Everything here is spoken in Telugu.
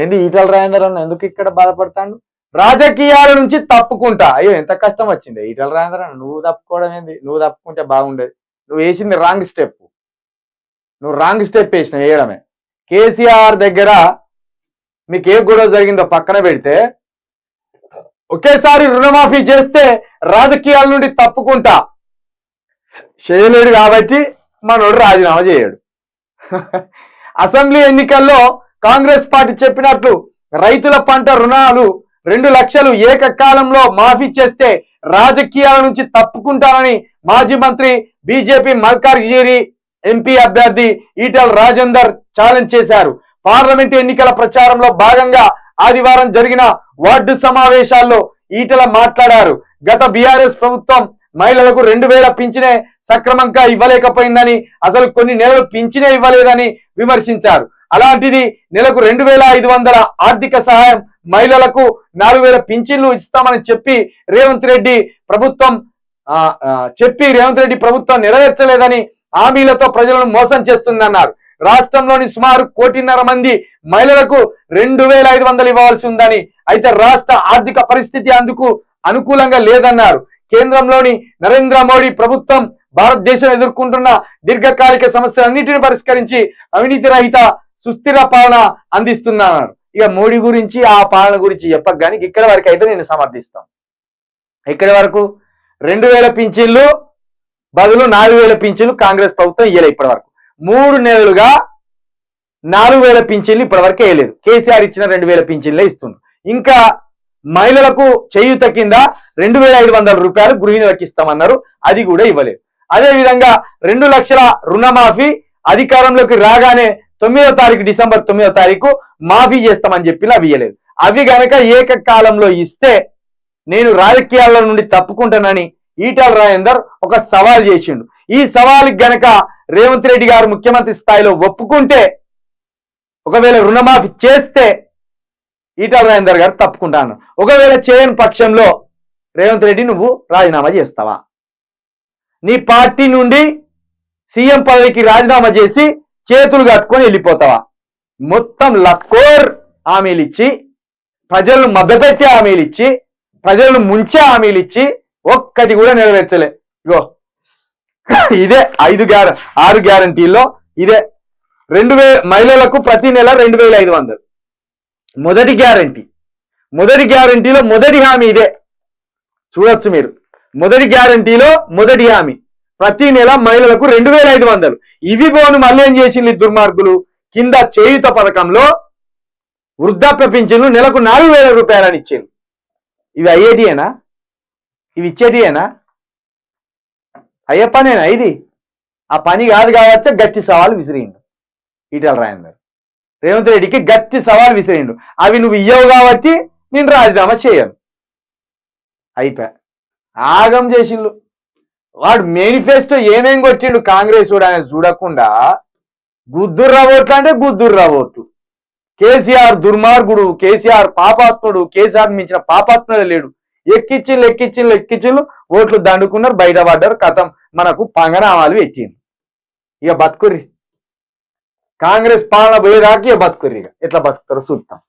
ఏంది ఈటల రాజేందర్ అన్న ఎందుకు ఇక్కడ బాధపడతాడు? రాజకీయాల నుంచి తప్పుకుంటా. అయ్యో ఎంత కష్టం వచ్చింది. ఈటల రాజేందర్ అన్న నువ్వు తప్పుకోవడం ఏంది? నువ్వు తప్పుకుంటే బాగుండేది. నువ్వు వేసింది రాంగ్ స్టెప్. నువ్వు రాంగ్ స్టెప్ వేసిన వేయడమే. కేసీఆర్ దగ్గర మీకు ఏ గొడవ జరిగిందో పక్కన పెడితే ఒకేసారి రుణమాఫీ చేస్తే రాజకీయాల నుండి తప్పుకుంటా. చేయలేడు కాబట్టి మనోడు రాజీనామా చేయడు. అసెంబ్లీ ఎన్నికల్లో కాంగ్రెస్ పార్టీ చెప్పినట్లు రైతుల పంట రుణాలు రెండు లక్షలు ఏకకాలంలో మాఫీ చేస్తే రాజకీయాల నుంచి తప్పుకుంటానని మాజీ మంత్రి బీజేపీ మల్కార్గిరి ఎంపీ అభ్యర్థి ఈటల రాజేందర్ ఛాలెంజ్ చేశారు. పార్లమెంటు ఎన్నికల ప్రచారంలో భాగంగా ఆదివారం జరిగిన వార్డు సమావేశాల్లో ఈటల మాట్లాడారు. గత బీఆర్ఎస్ ప్రభుత్వం మహిళలకు రెండు వేల పింఛనే సక్రమంగా ఇవ్వలేకపోయిందని అసలు కొన్ని నెలలు పింఛనే ఇవ్వలేదని విమర్శించారు. అలాంటిది నెలకు రెండు వేల ఐదు వందల ఆర్థిక సహాయం మహిళలకు నాలుగు వేల పింఛన్లు ఇస్తామని చెప్పి రేవంత్ రెడ్డి ప్రభుత్వం చెప్పి రేవంత్ రెడ్డి ప్రభుత్వం నెరవేర్చలేదని హామీలతో ప్రజలను మోసం చేస్తుందన్నారు. రాష్ట్రంలోని సుమారు కోటిన్నర మంది మహిళలకు రెండు వేల ఐదు వందలు ఇవ్వాల్సి ఉందని అయితే రాష్ట్ర ఆర్థిక పరిస్థితి అందుకు అనుకూలంగా లేదన్నారు. కేంద్రంలోని నరేంద్ర మోడీ ప్రభుత్వం భారతదేశం ఎదుర్కొంటున్న దీర్ఘకాలిక సమస్యలన్నింటినీ పరిష్కరించి అవినీతి రహిత సుస్థిర పాలన అందిస్తున్నారు. ఇక మోడీ గురించి ఆ పాలన గురించి చెప్పక కానీ ఇక్కడ వరకు అయితే నేను సమర్థిస్తాను. ఇక్కడి వరకు రెండు వేల పింఛన్లు బదులు నాలుగు వేల పింఛన్లు కాంగ్రెస్ ప్రభుత్వం ఇయ్యలే ఇప్పటి వరకు. మూడు నెలలుగా నాలుగు వేల పింఛన్లు ఇప్పటి వరకు వేయలేదు కేసీఆర్ ఇచ్చిన రెండు వేల పింఛన్లే ఇస్తున్నారు ఇంకా మహిళలకు చేయూత కింద రెండు వేల ఐదు వందల రూపాయలు గృహిణులకు ఇస్తామన్నారు. అది కూడా ఇవ్వలేదు. అదేవిధంగా రెండు లక్షల రుణమాఫీ అధికారంలోకి రాగానే తొమ్మిదో తారీఖు డిసెంబర్ తొమ్మిదో తారీఖు మాఫీ చేస్తామని చెప్పిన అవి ఇవ్వలేదు అవి గనక ఏకకాలంలో ఇస్తే నేను రాజకీయాల నుండి తప్పుకుంటానని ఈటల రాజేందర్ ఒక సవాల్ చేసిండు. ఈ సవాల్కి గనక రేవంత్ రెడ్డి గారు ముఖ్యమంత్రి స్థాయిలో ఒప్పుకుంటే ఒకవేళ రుణమాఫీ చేస్తే ఈటల రాజేందర్ గారు తప్పుకుంటాను. ఒకవేళ చేయని పక్షంలో రేవంత్ రెడ్డి నువ్వు రాజీనామా చేస్తావా? నీ పార్టీ నుండి సీఎం పదవికి రాజీనామా చేసి చేతులు కట్టుకొని వెళ్ళిపోతావా? మొత్తం లక్కోర్ హామీలు ఇచ్చి ప్రజలను మభ్యపెట్టే హామీలు ఇచ్చి ప్రజలను ముంచే హామీలు ఇచ్చి ఒక్కటి కూడా నెరవేర్చలే. ఇగో ఇదే ఐదు గ్యార ఆరు గ్యారంటీల్లో ఇదే రెండు వే మహిళలకు ప్రతి నెల రెండు వేల ఐదు వందలు. మొదటి గ్యారంటీ. మొదటి గ్యారంటీలో మొదటి హామీ ఇదే. చూడొచ్చు మీరు. మొదటి గ్యారంటీలో మొదటి హామీ. ప్రతి నెల మహిళలకు రెండు వేల ఐదు వందలు. ఇవి పోను మళ్ళీ ఏం చేసింది దుర్మార్గులు? కింద చేయుత పథకంలో వృద్ధాప్య పింఛన్లు నెలకు నాలుగు వేల రూపాయలని ఇచ్చారు ఇవి అయ్యేటియేనా ఇవి ఇచ్చేటియేనా? అయ్యే పనేనా ఇది ఆ పని కాదు కాబట్టి గట్టి సవాలు విసిరిండు. ఈటల రాజేందర్ రేవంత్ రెడ్డికి గట్టి సవాలు విసిరిండు. అవి నువ్వు ఇయ్యవు కాబట్టి నేను రాజీనామా చేయను. అయిపోయా. ఆగం చేసిండు వాడు మేనిఫెస్టో ఏమేం కొట్టిండు కాంగ్రెస్ వాడు చూడకుండా గుద్దుర్రా ఓట్లు అంటే గుద్దుర్రా ఓట్లు. కేసీఆర్ దుర్మార్గుడు కేసీఆర్ పాపాత్ముడు కేసీఆర్ మించిన పాపాత్ముడే లేడు. ఎక్కిచ్చిళ్ళు ఎక్కిచ్చిళ్ళు ఎక్కిచ్చిళ్ళు ఓట్లు దండుకున్నారు బయటపడ్డారు కథం మనకు పంగనామాలు ఇచ్చింది ఇక బతుకుర్రి. కాంగ్రెస్ పాలన పోయేదాకా ఇక బతుకుర్రి ఇక. ఎట్లా బతుకుతారో చూద్దాం.